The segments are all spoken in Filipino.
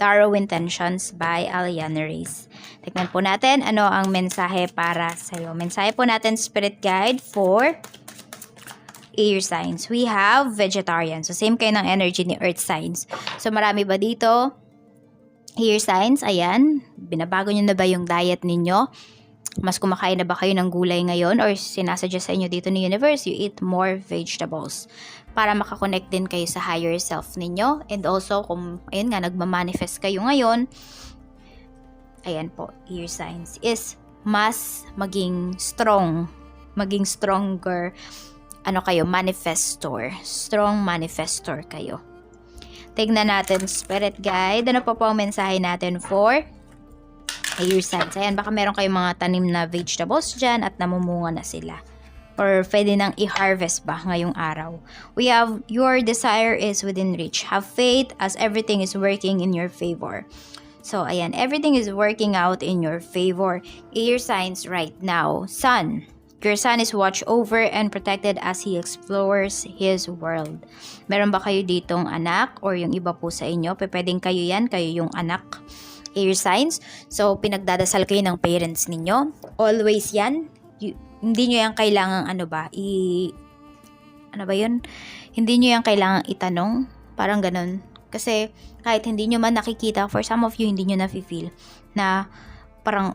Tarot Intentions by Aliana Reyes. Tignan po natin ano ang mensahe para sa iyo. Mensahe po natin Spirit Guide for air signs. We have vegetarian. So, same kayo ng energy ni earth signs. So, marami ba dito? Air signs, ayan. Binabago nyo na ba yung diet ninyo? Mas kumakain na ba kayo ng gulay ngayon? Or sinasuggest sa inyo dito ni universe, you eat more vegetables. Para makakonect din kayo sa higher self ninyo. And also, kung, ayun nga, nagmamanifest kayo ngayon, ayan po, air signs, is mas maging strong, maging stronger ano kayo, manifestor. Strong manifestor kayo. Tignan natin, spirit guide. Ano pa po ang mensahe natin for air signs? Ayan, baka meron kayong mga tanim na vegetables dyan at namumunga na sila. Or pwede nang i-harvest ba ngayong araw. We have, your desire is within reach. Have faith as everything is working in your favor. So, ayan, everything is working out in your favor. Air signs right now. Sun, Your son is watched over and protected as he explores his world. Meron ba kayo ditong anak or yung iba po sa inyo? Pwedeng kayo yan, kayo yung anak. Air signs. So, pinagdadasal kayo ng parents ninyo. Always yan. Y- hindi nyo yan kailangan ano ba, i... Ano ba yun? Hindi nyo yan kailangan itanong. Parang ganun. Kasi kahit hindi nyo man nakikita, for some of you, hindi nyo nafe-feel na parang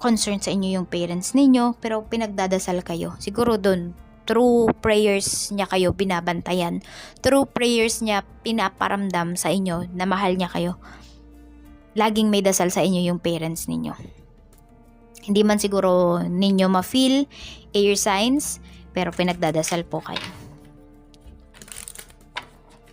concern sa inyo yung parents ninyo, pero pinagdadasal kayo. Siguro doon, through prayers niya kayo binabantayan. Through prayers niya pinaparamdam sa inyo na mahal niya kayo. Laging may dasal sa inyo yung parents ninyo. Hindi man siguro ninyo ma-feel air signs, pero pinagdadasal po kayo.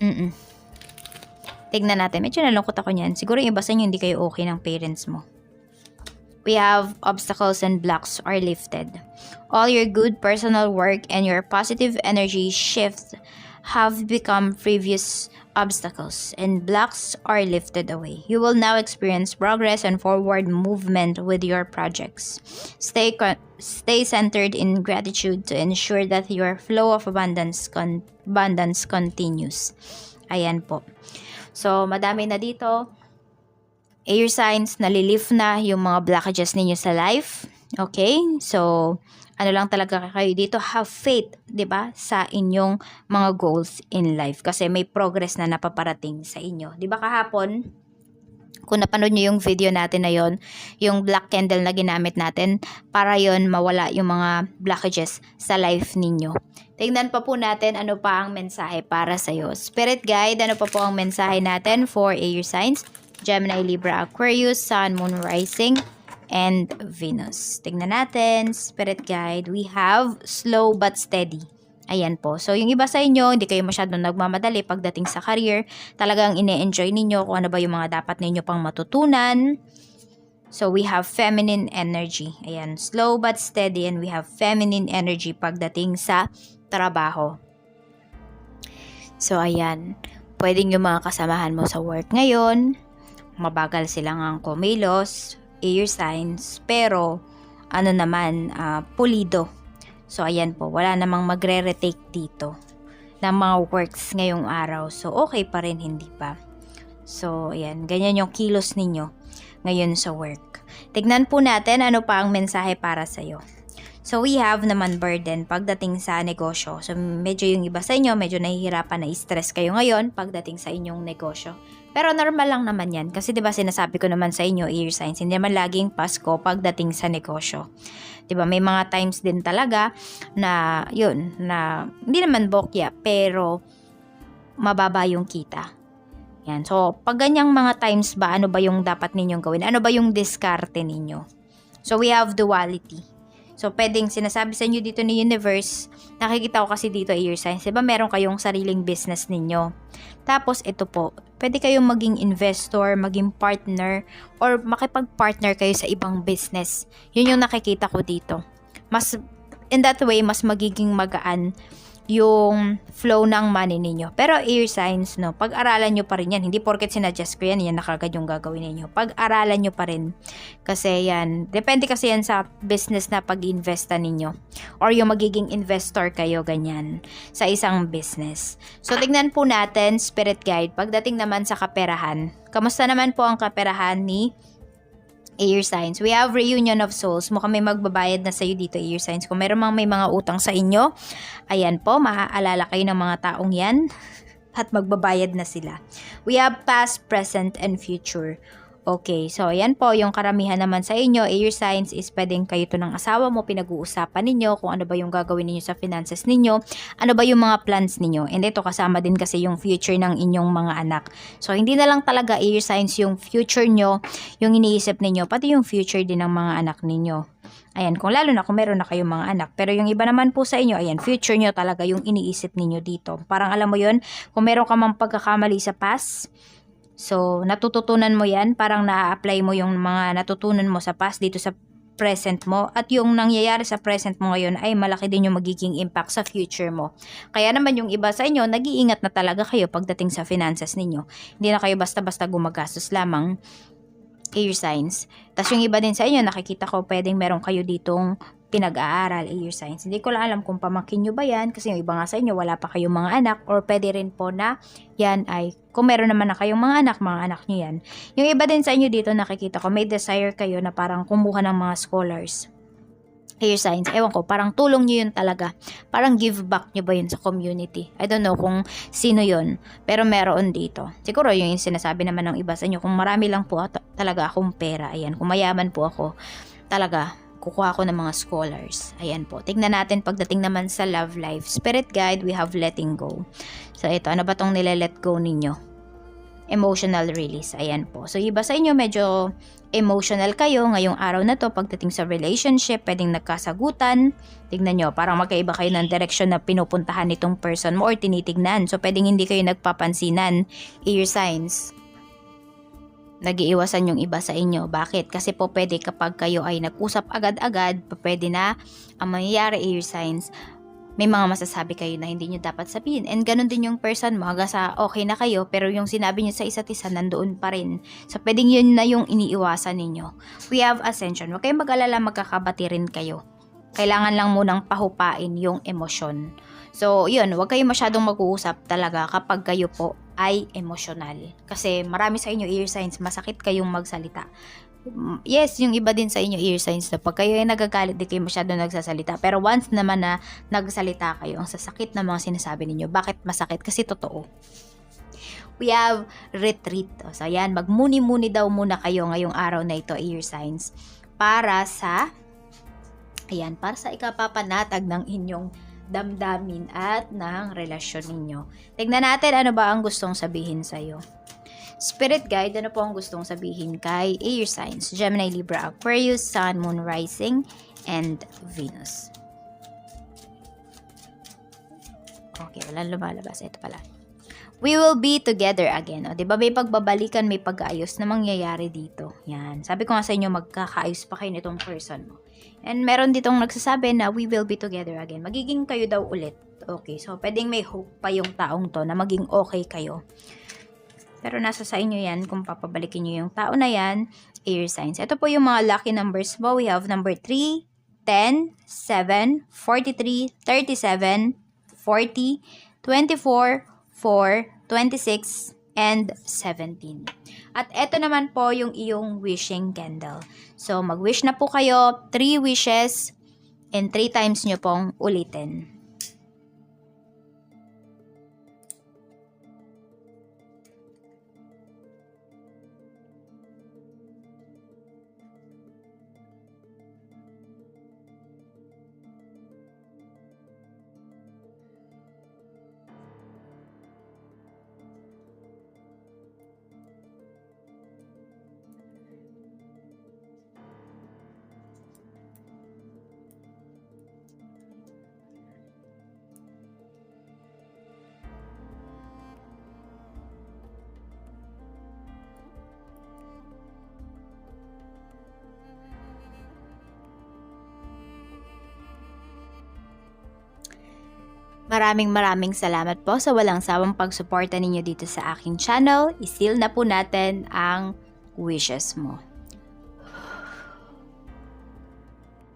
Mm Tignan natin. Medyo nalungkot ako niyan. Siguro yung iba sa inyo hindi kayo okay ng parents mo we have obstacles and blocks are lifted. All your good personal work and your positive energy shifts have become previous obstacles and blocks are lifted away. You will now experience progress and forward movement with your projects. Stay con- stay centered in gratitude to ensure that your flow of abundance con- abundance continues. Ayan po. So, madami na dito air signs, nalilift na yung mga blockages ninyo sa life. Okay? So, ano lang talaga kayo dito, have faith, 'di ba, sa inyong mga goals in life kasi may progress na napaparating sa inyo. 'Di ba kahapon, kung napanood niyo yung video natin na yon, yung black candle na ginamit natin para yon mawala yung mga blockages sa life ninyo. Tingnan pa po natin ano pa ang mensahe para sa iyo. Spirit guide, ano pa po ang mensahe natin for air signs? Gemini, Libra, Aquarius, Sun, Moon, Rising, and Venus. Tingnan natin, Spirit Guide, we have slow but steady. Ayan po. So, yung iba sa inyo, hindi kayo masyadong nagmamadali pagdating sa career. Talagang ine-enjoy ninyo kung ano ba yung mga dapat ninyo pang matutunan. So, we have feminine energy. Ayan, slow but steady and we have feminine energy pagdating sa trabaho. So, ayan. Pwedeng yung mga kasamahan mo sa work ngayon, mabagal silang ang kumilos, air signs, pero ano naman, uh, pulido. So, ayan po, wala namang magre-retake dito ng mga works ngayong araw. So, okay pa rin, hindi pa. So, ayan, ganyan yung kilos ninyo ngayon sa work. Tignan po natin ano pa ang mensahe para sa'yo. So, we have naman burden pagdating sa negosyo. So, medyo yung iba sa inyo, medyo nahihirapan na stress kayo ngayon pagdating sa inyong negosyo. Pero normal lang naman yan. Kasi 'di ba sinasabi ko naman sa inyo, ear signs, hindi naman laging Pasko pagdating sa negosyo. 'Di ba? May mga times din talaga na 'yun, na hindi naman bokya, pero mababa yung kita. Yan. So, pag ganyang mga times ba, ano ba yung dapat ninyong gawin? Ano ba yung diskarte ninyo? So, we have duality. So, pwedeng sinasabi sa inyo dito ni universe, nakikita ko kasi dito ear signs, diba meron kayong sariling business ninyo. Tapos, ito po, pwede kayong maging investor, maging partner, or makipag-partner kayo sa ibang business. Yun yung nakikita ko dito. Mas in that way, mas magiging magaan yung flow ng money ninyo. Pero air signs, no, pag-aralan nyo pa rin yan. Hindi porket sinadjust ko yan, yan na kagad yung gagawin ninyo. Pag-aralan nyo pa rin. Kasi yan, depende kasi yan sa business na pag-investa ninyo. Or yung magiging investor kayo, ganyan, sa isang business. So, tignan po natin, spirit guide, pagdating naman sa kaperahan. Kamusta naman po ang kaperahan ni air signs. We have reunion of souls. Mukhang may magbabayad na sa'yo dito, air signs. Kung meron mang may mga utang sa inyo, ayan po, maaalala kayo ng mga taong yan at magbabayad na sila. We have past, present, and future. Okay, so ayan po, yung karamihan naman sa inyo, air signs is pwedeng kayo to ng asawa mo, pinag-uusapan ninyo kung ano ba yung gagawin ninyo sa finances ninyo, ano ba yung mga plans ninyo. And ito kasama din kasi yung future ng inyong mga anak. So hindi na lang talaga air signs yung future nyo, yung iniisip ninyo, pati yung future din ng mga anak ninyo. Ayan, kung lalo na kung meron na kayong mga anak. Pero yung iba naman po sa inyo, ayan, future nyo talaga yung iniisip ninyo dito. Parang alam mo yon kung meron ka mang pagkakamali sa past, So, natututunan mo yan, parang na-apply mo yung mga natutunan mo sa past dito sa present mo at yung nangyayari sa present mo ngayon ay malaki din yung magiging impact sa future mo. Kaya naman yung iba sa inyo, nag-iingat na talaga kayo pagdating sa finances ninyo. Hindi na kayo basta-basta gumagastos lamang air signs. Tapos yung iba din sa inyo, nakikita ko pwedeng meron kayo ditong pinag-aaral, air signs. Hindi ko lang alam kung pamangkin nyo ba yan kasi yung iba nga sa inyo wala pa kayong mga anak or pwede rin po na yan ay kung meron naman na kayong mga anak, mga anak nyo yan. Yung iba din sa inyo dito nakikita ko may desire kayo na parang kumuha ng mga scholars air signs, ewan ko, parang tulong nyo yun talaga. Parang give back nyo ba yun sa community? I don't know kung sino yun, pero meron dito. Siguro yung sinasabi naman ng iba sa inyo, kung marami lang po at- talaga akong pera, ayan, kung mayaman po ako, talaga, kukuha ko ng mga scholars. Ayan po. Tignan natin pagdating naman sa love life. Spirit guide, we have letting go. So ito, ano ba tong nile-let go ninyo? Emotional release. Ayan po. So iba sa inyo medyo emotional kayo ngayong araw na to pagdating sa relationship, pwedeng nagkasagutan. Tignan nyo, parang magkaiba kayo ng direction na pinupuntahan nitong person mo or tinitignan. So pwedeng hindi kayo nagpapansinan. Ear signs nagiiwasan yung iba sa inyo. Bakit? Kasi po pwede kapag kayo ay nag-usap agad-agad, pwede na ang mangyayari air signs, may mga masasabi kayo na hindi nyo dapat sabihin. And ganun din yung person mo, hanggang sa okay na kayo, pero yung sinabi nyo sa isa't isa nandoon pa rin. So, pwedeng yun na yung iniiwasan ninyo. We have ascension. Huwag kayong mag-alala, magkakabati rin kayo. Kailangan lang munang pahupain yung emosyon. So, yun, huwag kayong masyadong mag-uusap talaga kapag kayo po ay emosyonal. Kasi marami sa inyo ear signs, masakit kayong magsalita. Mm, Yes, yung iba din sa inyo ear signs na pag kayo ay nagagalit, di kayo masyadong nagsasalita. Pero once naman na nagsalita kayo, ang sasakit na mga sinasabi ninyo. Bakit masakit? Kasi totoo. We have retreat. So, yan, magmuni-muni daw muna kayo ngayong araw na ito, ear signs, para sa, ayan, para sa ikapapanatag ng inyong damdamin at ng relasyon ninyo. Tignan natin ano ba ang gustong sabihin sa'yo. Spirit guide, ano po ang gustong sabihin kay air signs, Gemini, Libra, Aquarius, Sun, Moon, Rising, and Venus. Okay, walang lumalabas. Ito pala. We will be together again. O, di ba may pagbabalikan, may pag-aayos na mangyayari dito. Yan. Sabi ko nga sa inyo, magkakaayos pa kayo nitong person mo. And meron ditong nagsasabi na we will be together again. Magiging kayo daw ulit. Okay, so pwedeng may hope pa yung taong to na maging okay kayo. Pero nasa sa inyo yan kung papabalikin nyo yung tao na yan, air signs. Ito po yung mga lucky numbers mo. We have number 3, 10, 7, 43, 37, 40, 24, 4, 26, and 17. At ito naman po yung iyong wishing candle. So, mag-wish na po kayo, 3 wishes, and 3 times nyo pong ulitin. Maraming maraming salamat po sa walang sawang pagsuporta ninyo dito sa aking channel. Isil na po natin ang wishes mo.